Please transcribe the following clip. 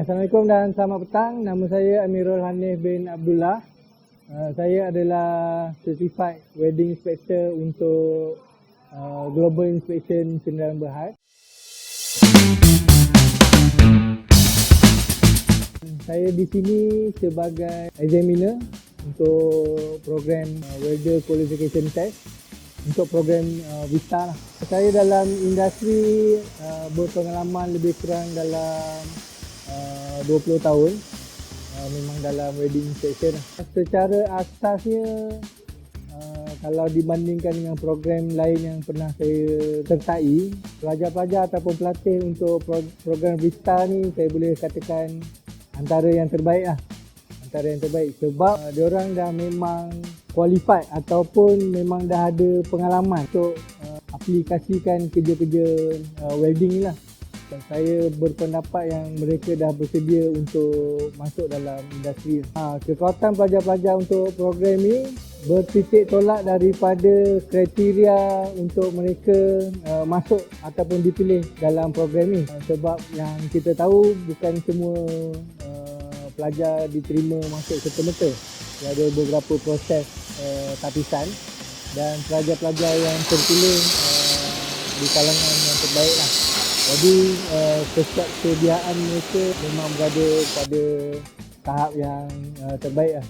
Assalamualaikum dan selamat petang. Nama saya Amirul Hanif bin Abdullah. Uh, saya adalah certified wedding inspector untuk uh, Global Inspection Sdn Berhad. Saya di sini sebagai examiner untuk program uh, welder qualification test untuk program uh, Vista lah. Saya dalam industri uh, berpengalaman lebih kurang dalam uh, 20 tahun uh, memang dalam wedding inspection lah. Secara asasnya uh, kalau dibandingkan dengan program lain yang pernah saya sertai, pelajar-pelajar ataupun pelatih untuk pro- program Vista ni saya boleh katakan antara yang terbaik lah. Antara yang terbaik sebab uh, diorang dah memang qualified ataupun memang dah ada pengalaman untuk uh, aplikasikan kerja-kerja uh, welding ni lah. Dan saya berpendapat yang mereka dah bersedia untuk masuk dalam industri. Ha, kekuatan pelajar-pelajar untuk program ni bertitik tolak daripada kriteria untuk mereka uh, masuk ataupun dipilih dalam program ni. Uh, sebab yang kita tahu bukan semua uh, pelajar diterima masuk serta-merta. Ada beberapa proses uh, tapisan dan pelajar-pelajar yang terpilih uh, di kalangan yang terbaik lah. Jadi eh, uh, kesiapsediaan mereka memang berada pada tahap yang uh, terbaik lah.